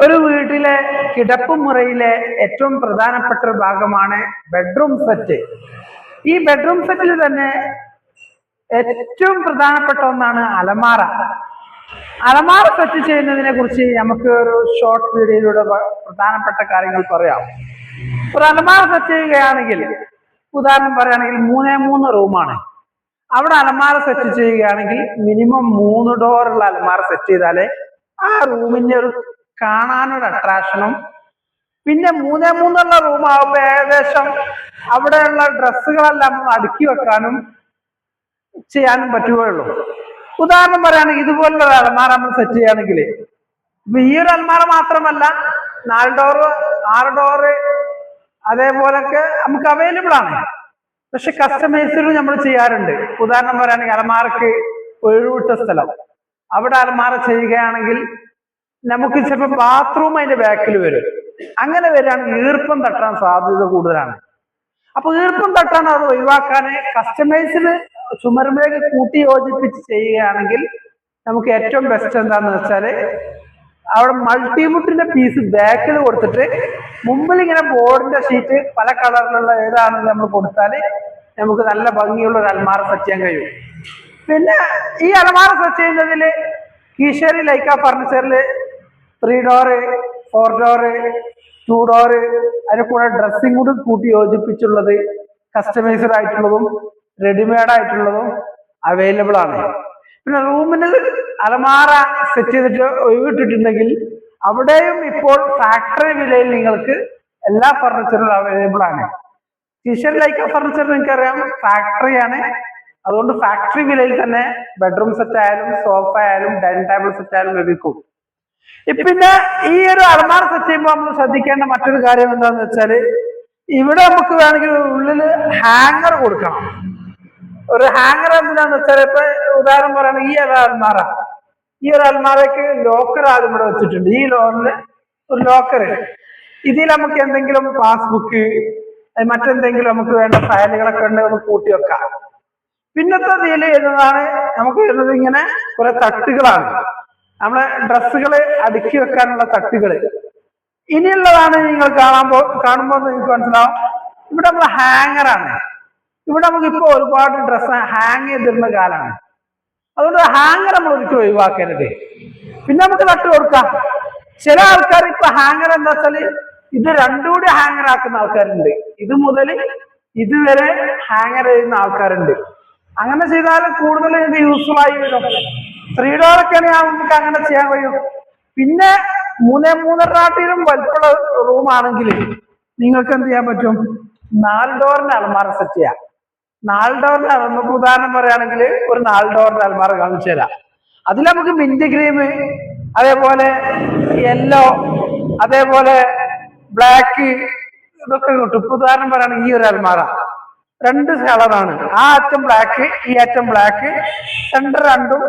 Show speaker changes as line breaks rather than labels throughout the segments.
ഒരു വീട്ടിലെ കിടപ്പുമുറിയിലെ ഏറ്റവും പ്രധാനപ്പെട്ട ഒരു ഭാഗമാണ് ബെഡ്റൂം സെറ്റ് ഈ ബെഡ്റൂം സെറ്റിൽ തന്നെ ഏറ്റവും പ്രധാനപ്പെട്ട ഒന്നാണ് അലമാറ അലമാറ സെറ്റ് ചെയ്യുന്നതിനെ കുറിച്ച് നമുക്ക് ഒരു ഷോർട്ട് വീഡിയോയിലൂടെ പ്രധാനപ്പെട്ട കാര്യങ്ങൾ പറയാം. ഒരു അലമാറ സെറ്റ് ചെയ്യുകയാണെങ്കിൽ ഉദാഹരണം പറയുകയാണെങ്കിൽ മൂന്നേ മൂന്ന് റൂമാണ് അവിടെ അലമാറ സെറ്റ് ചെയ്യുകയാണെങ്കിൽ മിനിമം മൂന്ന് ഡോറുള്ള അലമാറ സെറ്റ് ചെയ്താലേ ആ റൂമിന്റെ ഒരു കാണാനൊരു അട്രാക്ഷനും പിന്നെ മൂന്നേ മൂന്നുള്ള റൂം ആവുമ്പോൾ ഏകദേശം അവിടെയുള്ള ഡ്രസ്സുകളെല്ലാം ഒന്ന് അടുക്കി വെക്കാനും ചെയ്യാനും പറ്റുകയുള്ളൂ. ഉദാഹരണം പറയുകയാണെങ്കിൽ ഇതുപോലുള്ള ഒരു അലമാര നമ്മൾ സെറ്റ് ചെയ്യുകയാണെങ്കിൽ ഈ ഒരു അലമാര മാത്രമല്ല നാല് ഡോറ് ആറ് ഡോറ് അതേപോലൊക്കെ നമുക്ക് അവൈലബിൾ ആണ്. പക്ഷെ കസ്റ്റമൈസിലും നമ്മൾ ചെയ്യാറുണ്ട്. ഉദാഹരണം പറയുകയാണെങ്കിൽ അലമാരക്ക് ഒഴിവിട്ട സ്ഥലം. അവിടെ അലമാര ചെയ്യുകയാണെങ്കിൽ നമുക്ക് ചിലപ്പോൾ ബാത്റൂം അതിന്റെ ബാക്കിൽ വരും. അങ്ങനെ വരികയാണെങ്കിൽ ഈർപ്പം തട്ടാൻ സാധ്യത കൂടുതലാണ്. അപ്പൊ ഈർപ്പം തട്ടാൻ അത് ഒഴിവാക്കാൻ കസ്റ്റമൈസിന് ചുമരുമ്പോഴേക്ക് കൂട്ടി യോജിപ്പിച്ച് ചെയ്യുകയാണെങ്കിൽ നമുക്ക് ഏറ്റവും ബെസ്റ്റ് എന്താന്ന് വെച്ചാൽ അവിടെ മൾട്ടിമുട്ടിന്റെ പീസ് ബാക്കിൽ കൊടുത്തിട്ട് മുമ്പിൽ ഇങ്ങനെ ബോർഡിന്റെ ഷീറ്റ് പല കളറിലുള്ള ഏതാണെന്ന് നമ്മൾ കൊടുത്താൽ നമുക്ക് നല്ല ഭംഗിയുള്ള ഒരു അൽമാര സെറ്റ് ചെയ്യാൻ കഴിയും. പിന്നെ ഈ അലമാറ സെറ്റ് ചെയ്യുന്നതിൽ Keesheri Lyca ഫർണിച്ചറിൽ three door four door two door അതിന് കൂടെ ഡ്രസ്സിംഗ് കൂടി കൂട്ടി യോജിപ്പിച്ചുള്ളത് കസ്റ്റമൈസ്ഡ് ആയിട്ടുള്ളതും റെഡിമെയ്ഡ് ആയിട്ടുള്ളതും അവൈലബിൾ ആണ്. പിന്നെ റൂമിന് അലമാര സെറ്റ് ചെയ്തിട്ട് ഒഴിവിട്ടിട്ടുണ്ടെങ്കിൽ അവിടെയും ഇപ്പോൾ ഫാക്ടറി വിലയിൽ നിങ്ങൾക്ക് എല്ലാ ഫർണിച്ചറും അവൈലബിൾ ആണ്. കിഷൻ ലൈക്ക ഫർണിച്ചർ നിങ്ങൾക്കറിയാം ഫാക്ടറിയാണ് അതുകൊണ്ട് ഫാക്ടറി വിലയിൽ തന്നെ ബെഡ്റൂം സെറ്റ് ആയാലും സോഫ ആയാലും ഡൈനിങ് ടേബിൾ സെറ്റ് ആയാലും ലഭിക്കും. പിന്നെ ഈ ഒരു അലമാര സെറ്റ് ചെയ്യുമ്പോൾ നമ്മൾ ശ്രദ്ധിക്കേണ്ട മറ്റൊരു കാര്യം എന്താന്ന് വെച്ചാൽ ഇവിടെ നമുക്ക് വേണമെങ്കിൽ ഉള്ളിൽ ഹാങ്ങർ കൊടുക്കണം. ഒരു ഹാങ്ങർ എന്തിനാന്ന് വെച്ചാൽ ഇപ്പൊ ഉദാഹരണം പറയുകയാണെങ്കിൽ ഈ ഒരു അൽമാറ ഈ ഒരു അൽമാറയ്ക്ക് ലോക്കർ ആദ്യം ഇവിടെ വെച്ചിട്ടുണ്ട്. ഈ ലോറിന് ഒരു ലോക്കർ. ഇതിൽ നമുക്ക് എന്തെങ്കിലും പാസ്ബുക്ക് മറ്റെന്തെങ്കിലും നമുക്ക് വേണ്ട ഫയലുകളൊക്കെ ഉണ്ട് ഒന്ന് കൂട്ടി വെക്കാം. പിന്നത്തെ ഇതിൽ എന്നതാണ് നമുക്ക് വരുന്നത് ഇങ്ങനെ കുറെ തട്ടുകളാണ്. നമ്മളെ ഡ്രസ്സുകൾ അടുക്കി വെക്കാനുള്ള തട്ടുകൾ ഇനിയുള്ളതാണ് നിങ്ങൾ കാണാൻ പോ കാണുമ്പോൾ നിങ്ങൾക്ക് മനസ്സിലാവും. ഇവിടെ നമ്മൾ ഹാങ്ങറാണ് ഇവിടെ നമുക്ക് ഇപ്പോൾ ഒരുപാട് ഡ്രസ്സ് ഹാങ് ചെയ്തിരുന്ന കാലമാണ് അതുകൊണ്ട് ഹാങ്ങർ നമ്മൾ ഒരിക്കലും ഒഴിവാക്കരുത്. പിന്നെ നമുക്ക് തട്ട് കൊടുക്കാം. ചില ആൾക്കാർ ഇപ്പൊ ഹാങ്ങർ എന്താ വെച്ചാൽ ഇത് രണ്ടും കൂടി ഹാങ്ങർ ആക്കുന്ന ആൾക്കാരുണ്ട്. ഇത് മുതൽ ഇതുവരെ ഹാങ്ങർ ചെയ്യുന്ന ആൾക്കാരുണ്ട്. അങ്ങനെ ചെയ്താൽ കൂടുതൽ ഇത് യൂസ്ഫുൾ ആയി വരും. ത്രീ നമുക്ക് അങ്ങനെ ചെയ്യാൻ കഴിയും പിന്നെ മൂന്നേ മൂന്നരട്ടിലും വലുപ്പുള്ള റൂം ആണെങ്കിൽ നിങ്ങൾക്ക് എന്ത് ചെയ്യാൻ പറ്റും? നാല് ഡോറിന്റെ അലമാര സെറ്റ് ചെയ്യാം. നാല് ഡോറിന്റെ നമുക്ക് ഉദാഹരണം പറയുകയാണെങ്കിൽ ഒരു നാല് ഡോറിന്റെ അലമാര കാണിച്ചു തരാം. അതിൽ നമുക്ക് മിന്റ് ക്രീം അതേപോലെ യെല്ലോ അതേപോലെ ബ്ലാക്ക് ഇതൊക്കെ കിട്ടും. ഉദാഹരണം പറയുകയാണെങ്കിൽ ഈ ഒരു അലമാര. രണ്ട് കളറാണ് ആ അറ്റം ബ്ലാക്ക് ഈ അറ്റം ബ്ലാക്ക് രണ്ട് രണ്ടും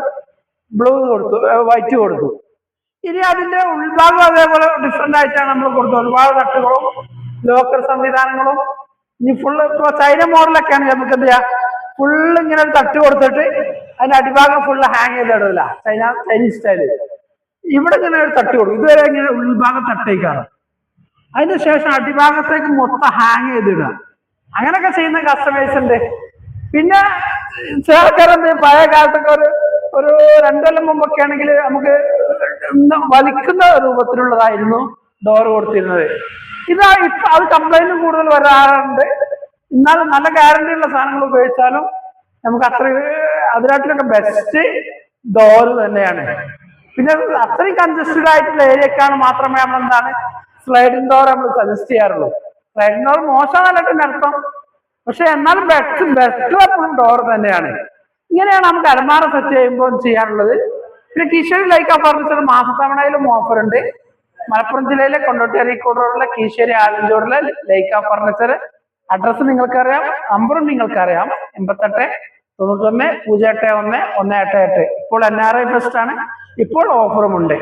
ബ്ലൂ കൊടുത്തു വൈറ്റ് കൊടുത്തു. ഇനി അതിന്റെ ഉൾഭാഗം അതേപോലെ ഡിഫറെന്റ് ആയിട്ടാണ് നമ്മൾ കൊടുത്തത്. ഒരുപാട് തട്ടുകളും ലോക്കർ സംവിധാനങ്ങളും. ഇനി ഫുള്ള് ഇപ്പൊ ചൈന മോഡലൊക്കെയാണ് നമുക്ക് എന്ത് ചെയ്യാം? ഫുള്ള് ഇങ്ങനെ ഒരു തട്ട് കൊടുത്തിട്ട് അതിന്റെ അടിഭാഗം ഫുള്ള് ഹാങ് ചെയ്തിടില്ല ചൈന ചൈനീസ് സ്റ്റൈൽ ഇവിടെ ഇങ്ങനെ ഒരു തട്ട് കൊടുക്കും. ഇതുവരെ ഇങ്ങനെ ഉൾഭാഗം തട്ടേക്കാണ്. അതിന് ശേഷം അടിഭാഗത്തേക്ക് മൊത്തം ഹാങ് ചെയ്തിടുക അങ്ങനെയൊക്കെ ചെയ്യുന്ന കസ്റ്റമേഴ്സ് ഉണ്ട്. പിന്നെ ചെയ്യും? പഴയ കാലത്തൊക്കെ ഒരു ഒരു രണ്ടുകൊല്ലം മുമ്പൊക്കെ ആണെങ്കിൽ നമുക്ക് വലിക്കുന്ന രൂപത്തിലുള്ളതായിരുന്നു ഡോർ കൊടുത്തിരുന്നത്. ഇതാ ഇപ്പൊ അത് കംപ്ലൈന്റ് കൂടുതൽ വരാറുണ്ട്. എന്നാലും നല്ല ഗ്യാരണ്ടി ഉള്ള സാധനങ്ങൾ ഉപയോഗിച്ചാലും നമുക്ക് അത്ര അതിനായിട്ടൊക്കെ ബെസ്റ്റ് ഡോർ തന്നെയാണ്. പിന്നെ അത്രയും കൺജസ്റ്റഡ് ആയിട്ടുള്ള ഏരിയക്കാണ് മാത്രമേ നമ്മൾ എന്താണ് സ്ലൈഡിംഗ് ഡോർ നമ്മൾ സജസ്റ്റ് ചെയ്യാറുള്ളൂ. ഡോർ മോശമല്ലാട്ടിന്റെ അർത്ഥം. പക്ഷെ എന്നാലും ബെസ്റ്റ് ബെസ്റ്റ് എപ്പോഴും ഡോർ തന്നെയാണ്. ഇങ്ങനെയാണ് നമുക്ക് അലമാര സെറ്റ് ചെയ്യുമ്പോൾ ചെയ്യാനുള്ളത് പിന്നെ കീശേരി ലൈക്ക ഫർണിച്ചർ മാസത്തവണയിലും ഓഫർ ഉണ്ട്. മലപ്പുറം ജില്ലയിലെ കൊണ്ടോട്ടി കൂടുതലുള്ള കീശേരി ആലഞ്ചോടിലെ ലൈക്ക ഫർണിച്ചർ അഡ്രസ്സ് നിങ്ങൾക്കറിയാം. നമ്പറും നിങ്ങൾക്കറിയാം. എൺപത്തെട്ട് തൊണ്ണൂറ്റൊന്ന് പൂജ്യം എട്ട് ഒന്ന് ഒന്ന് എട്ട് എട്ട്. ഇപ്പോൾ എൻ ആർ ഐ ഫെസ്റ്റ് ആണ്. ഇപ്പോൾ ഓഫറും ഉണ്ട്.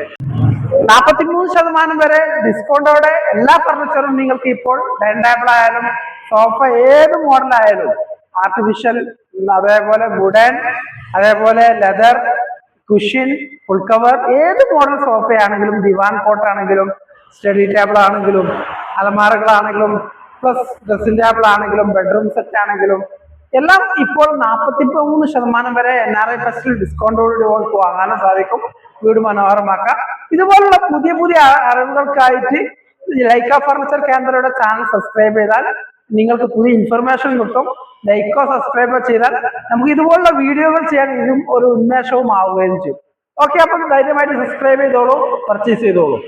നാൽപ്പത്തിമൂന്ന് ശതമാനം വരെ ഡിസ്കൗണ്ടോടെ എല്ലാ ഫർണിച്ചറും നിങ്ങൾക്ക് ഇപ്പോൾ ഡൈനിങ് ആയാലും സോഫ ഏത് മോഡലായാലും ആർട്ടിഫിഷ്യൽ അതേപോലെ വുഡൻ അതേപോലെ ലെതർ കുഷ്യൻ ഫുൾ കവർ ഏത് മോഡൽ സോഫയാണെങ്കിലും ദിവാൻ കോട്ട് ആണെങ്കിലും സ്റ്റഡി ടേബിൾ ആണെങ്കിലും അലമാരകളാണെങ്കിലും പ്ലസ് ഡ്രസ്സിംഗ് ടേബിൾ ആണെങ്കിലും ബെഡ്റൂം സെറ്റ് ആണെങ്കിലും എല്ലാം ഇപ്പോൾ നാൽപ്പത്തി മൂന്ന് ശതമാനം വരെ എൻ ആർ ഐ ഫസ്റ്റിൽ ഡിസ്കൗണ്ടോടുകൂടി വാങ്ങാനും സാധിക്കും. വീട് മനോഹരമാക്കാം. ഇതുപോലുള്ള പുതിയ പുതിയ അറിവുകൾക്കായിട്ട് ലൈക്ക ഫർണിച്ചർ കേന്ദ്രയുടെ ചാനൽ സബ്സ്ക്രൈബ് ചെയ്താൽ നിങ്ങൾക്ക് പുതിയ ഇൻഫർമേഷൻ കിട്ടും. ലൈക്കോ സബ്സ്ക്രൈബോ ചെയ്താൽ നമുക്ക് ഇതുപോലുള്ള വീഡിയോകൾ ചെയ്യാൻ ഇതും ഒരു ഉന്മേഷവും ആവുകയും ചെയ്യും. ഓക്കെ അപ്പം ധൈര്യമായിട്ട് സബ്സ്ക്രൈബ് ചെയ്തോളൂ പർച്ചേസ് ചെയ്തോളൂ.